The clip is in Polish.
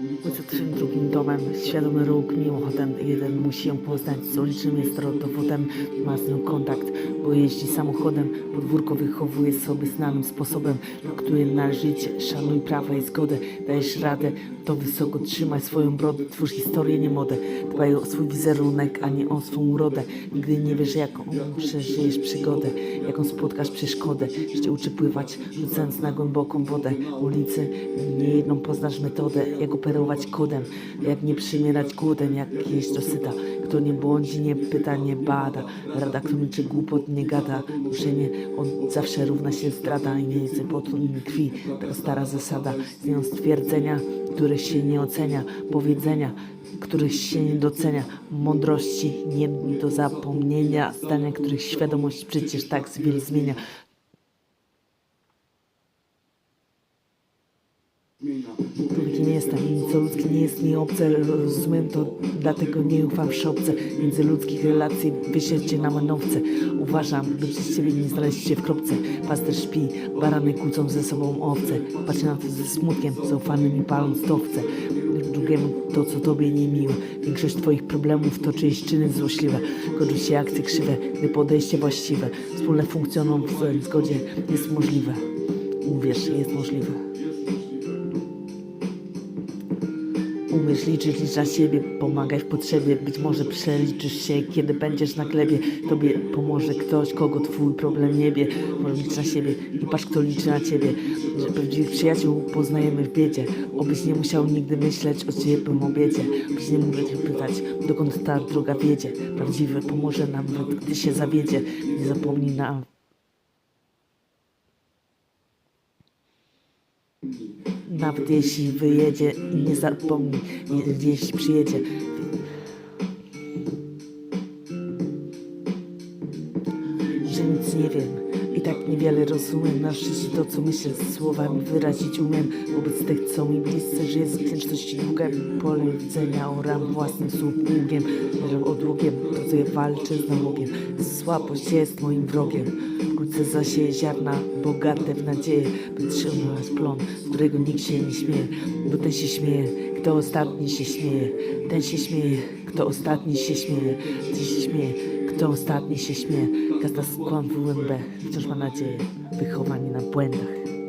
Ojca twym drugim domem, świadomy róg mimochodem, jeden musi ją poznać, z ulicznym jest dowodem, ma z nią kontakt, bo jeździ samochodem, podwórko wychowuje sobie znanym sposobem, na który należy życie, szanuj prawa i zgodę, dajesz radę, to wysoko trzymaj swoją brodę, twórz historię, nie modę, dbaj o swój wizerunek, a nie o swą urodę, nigdy nie wiesz jaką przeżyjesz przygodę, jaką spotkasz przeszkodę, życie uczy pływać, rzucając na głęboką wodę, ulicy, nie jedną poznasz metodę, jak operować kodem, jak nie przymierać głodem, jak jeść do syta, kto nie błądzi, nie pyta, nie bada, rada, kto milczy głupot, nie gada, ruszenie od zawsze równa się zdrada i nie potu i krwi, taka stara zasada, z nią stwierdzenia, których się nie ocenia, powiedzenia, których się nie docenia, mądrości nie do zapomnienia, zdania, których świadomość przecież tak wiele zmienia. Nie jestem, nic ludzkie nie jest mi obce, rozumiem to, dlatego nie ufam szopce międzyludzkich relacji, wysiedźcie na manowce. Uważam, by przez ciebie nie znaleźć się w kropce. Pasterz śpi, barany kłócą ze sobą owce. Patrzę na to ze smutkiem, zaufanymi paląc towce. Drugiemu to, co tobie niemiłe. Większość twoich problemów to czyjeś czyny złośliwe. Godzą się akcje krzywe, gdy podejście właściwe. Wspólne funkcjonowanie w zgodzie jest możliwe. Uwierz, jest możliwe. Umiesz liczyć, licz na siebie, pomagaj w potrzebie, być może przeliczysz się, kiedy będziesz na glebie, tobie pomoże ktoś, kogo twój problem nie bie, licz na siebie i patrz kto liczy na ciebie, że prawdziwych przyjaciół poznajemy w biedzie, obyś nie musiał nigdy myśleć o ciepłym obiedzie, byś nie mógł pytać, dokąd ta droga wiedzie, prawdziwy pomoże nam, gdy się zawiedzie, nie zapomnij nam Nawet jeśli wyjedzie nie zapomni, je- jeśli przyjedzie. Że nic nie wiem i tak niewiele rozumiem. Na szczęście to, co myślę, słowami wyrazić umiem. Wobec tych, co mi bliscy, żyję z wdzięczności długiem. Pole widzenia oram własnym słupkiem. Odługiem pracuję, walczę z nałogiem. Słabość jest moim wrogiem. Wkrótce zasieje ziarna bogate w nadzieję, by trzymać plon, z którego nikt się nie śmieje, bo ten się śmieje, kto ostatni się śmieje, ten się śmieje, kto ostatni się śmieje, ten się śmieje, kto ostatni się śmieje. Każda skłam w UMB wciąż ma nadzieję, wychowanie na błędach.